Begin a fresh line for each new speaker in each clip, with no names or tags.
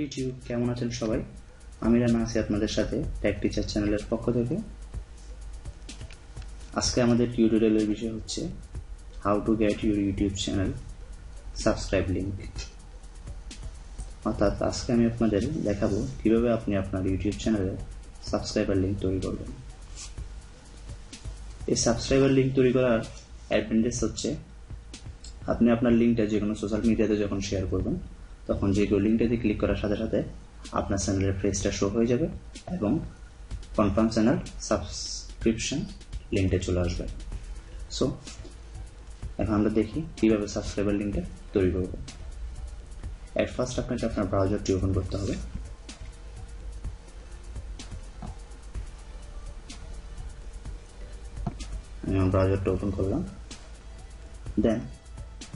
YouTube কেমন আছেন সবাই? আমি রানা আছি আপনাদের সাথে ট্যাগ টিচার চ্যানেলের পক্ষ থেকে। আজকে আমাদের টিউটোরিয়ালের বিষয় হচ্ছে how to get your YouTube channel subscribe link অর্থাৎ আজকে আমি আপনাদের দেখাবো কীভাবে আপনি আপনার ইউটিউব চ্যানেলে সাবস্ক্রাইবার লিঙ্ক তৈরি করবেন। এই সাবস্ক্রাইবার লিঙ্ক তৈরি করার অ্যাডভান্টেজ হচ্ছে, আপনি আপনার লিঙ্কটা যে কোনো সোশ্যাল মিডিয়াতে যখন শেয়ার করবেন তখন যে কেউ লিঙ্কটাতে ক্লিক করার সাথে সাথে আপনার চ্যানেলের ফেসটা শো হয়ে যাবে এবং কনফার্ম চ্যানেল সাবস্ক্রিপশন লিঙ্কটা চলে আসবে। সো এখন আমরা দেখি কীভাবে সাবস্ক্রাইবার লিঙ্কটা তৈরি করব। অ্যাট ফার্স্ট আপনাকে আপনার ব্রাউজারটি ওপেন করতে হবে। আমি আমার ব্রাউজারটা ওপেন করলাম। দেন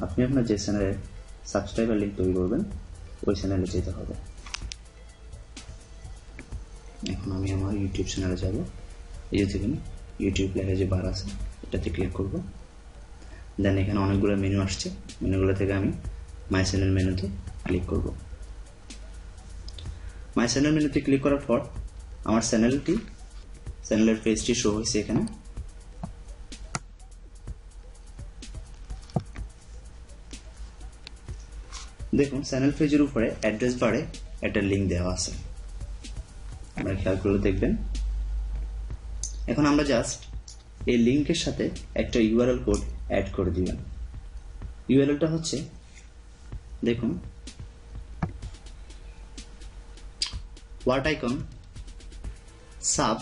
আপনি আপনার যে চ্যানেলে সাবস্ক্রাইবার লিঙ্ক তৈরি করবেন, ওই চ্যানেলে যেতে হবে। এখন আমি আমার ইউটিউব চ্যানেলে যাব। এই যে দেখুন ইউটিউব লেখা যে বার আছে, এটাতে ক্লিক করব। দেন এখানে অনেকগুলো মেনু আসছে মেনুগুলো থেকে আমি মাই চ্যানেল মেনুতে ক্লিক করব। মাই চ্যানেল মেনুতে ক্লিক করার পর, আমার চ্যানেলটি চ্যানেলের পেজটি শো হয়েছে এখানে। দেখুন চ্যানেল পেজের উপরে অ্যাড্রেস বারে একটা লিঙ্ক দেওয়া আছে। আপনারা খেয়াল দেখবেন। এখন আমরা জাস্ট এই লিঙ্কের সাথে একটা ইউআরএল কোড অ্যাড করে দিবেন ইউআরএলটা হচ্ছে দেখুন what icon sub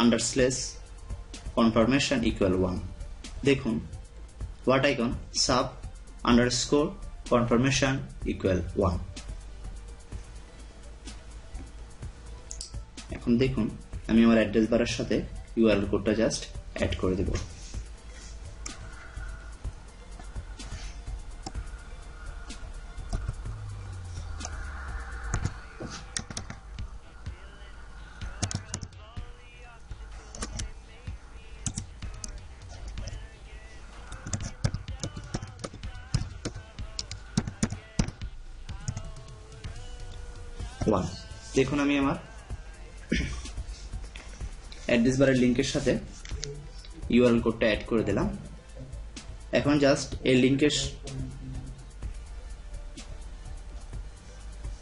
underscore confirmation equal one দেখুন what icon sub underscore confirmation equal 1 এখন দেখুন, আমি আমার অ্যাড্রেস বারের সাথে ইউআরএল কোডটা জাস্ট অ্যাড করে দেব। ওয়ান। দেখুন আমি আমার অ্যাড্রেস বারের লিঙ্কের সাথে ইউআরএল কোডটা অ্যাড করে দিলাম। এখন জাস্ট এই লিঙ্কের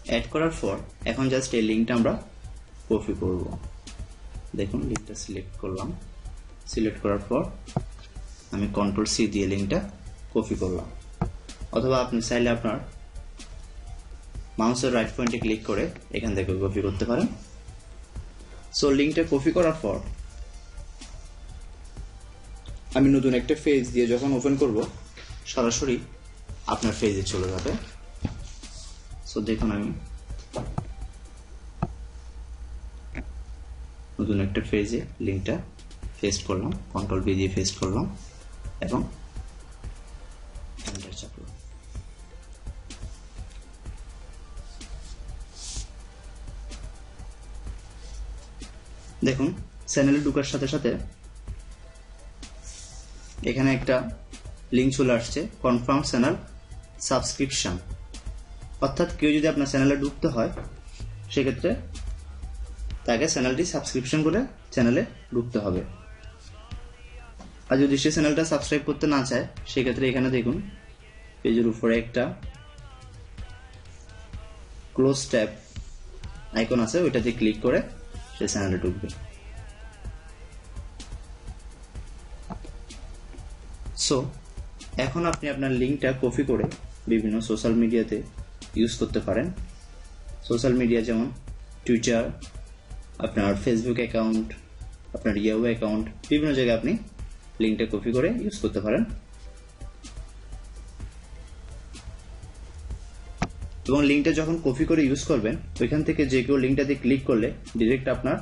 অ্যাড করার পর এখন জাস্ট এই লিঙ্কটা আমরা কপি করব। দেখুন লিঙ্কটা সিলেক্ট করলাম। সিলেক্ট করার পর আমি কন্ট্রোল সি দিয়ে লিঙ্কটা কপি করলাম। অথবা আপনি চাইলে আপনার মাউসের রাইট পয়েন্টে ক্লিক করে এখান থেকে কপি করতে পারেন। সো লিঙ্কটা কপি করার পর আমি নতুন একটা ফেজ দিয়ে যখন ওপেন করব, সরাসরি আপনার ফেজে চলে যাবে। সো দেখুন আমি নতুন একটা ফেজে লিঙ্কটা পেস্ট করলাম কন্ট্রোল বি দিয়ে পেস্ট করলাম এবং দেখুন, চ্যানেলে ঢুকার সাথে সাথে এখানে একটা লিঙ্ক চলে আসছে কনফার্ম চ্যানেল সাবস্ক্রিপশন অর্থাৎ কেউ যদি আপনার চ্যানেলে ঢুকতে হয়, সেক্ষেত্রে তাকে চ্যানেলটি সাবস্ক্রিপশন করে চ্যানেলে ঢুকতে হবে। আর যদি সে চ্যানেলটা সাবস্ক্রাইব করতে না চায়, সেক্ষেত্রে এখানে দেখুন, পেজের উপরে একটা ক্লোজ ট্যাব আইকন আছে, ওইটাতে ক্লিক করে সে চ্যানেলে ঢুকবে সো এখন আপনি আপনার লিঙ্কটা কপি করে বিভিন্ন সোশ্যাল মিডিয়াতে ইউজ করতে পারেন। সোশ্যাল মিডিয়া যেমন টুইটার আপনার ফেসবুক অ্যাকাউন্ট আপনার ইয়াহু অ্যাকাউন্ট বিভিন্ন জায়গায় আপনি লিঙ্কটা কপি করে ইউজ করতে পারেন। এবং লিঙ্কটা যখন কপি করে ইউজ করবেন ওইখান থেকে যে কেউ লিঙ্কটাতে ক্লিক করলে ডিরেক্ট আপনার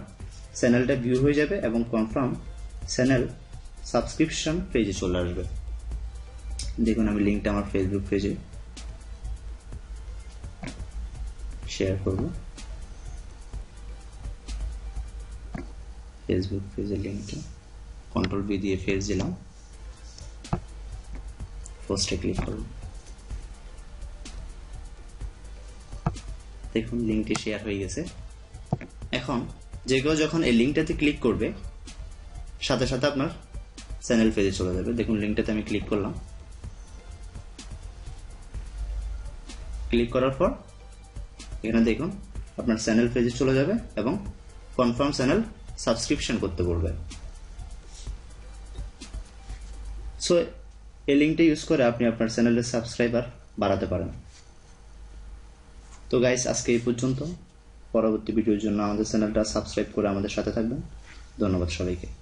চ্যানেলটা ভিউ হয়ে যাবে এবং কনফার্ম চ্যানেল সাবস্ক্রিপশন পেজে চলে আসবে। দেখুন আমি লিঙ্কটা আমার ফেসবুক পেজে শেয়ার করব। ফেসবুক পেজের লিঙ্কটা কন্ট্রোল বি দিয়ে ফেস দিলাম। পোস্টে ক্লিক করব। দেখুন লিঙ্কটি শেয়ার হয়ে গেছে। এখন, যে কেউ যখন এই লিঙ্কটাতে ক্লিক করবে, সাথে সাথে আপনার চ্যানেল পেজে চলে যাবে। দেখুন লিঙ্কটাতে আমি ক্লিক করলাম। ক্লিক করার পর, এখানে দেখুন, আপনার চ্যানেল পেজে চলে যাবে এবং কনফার্ম চ্যানেল সাবস্ক্রিপশন করতে বলবে। সো এই লিঙ্কটা ইউজ করে আপনি আপনার চ্যানেলের সাবস্ক্রাইবার বাড়াতে পারেন। তো গাইস আজকে এই পর্যন্ত। পরবর্তী ভিডিওর জন্য আমাদের চ্যানেলটা সাবস্ক্রাইব করে আমাদের সাথে থাকবেন। ধন্যবাদ সবাইকে।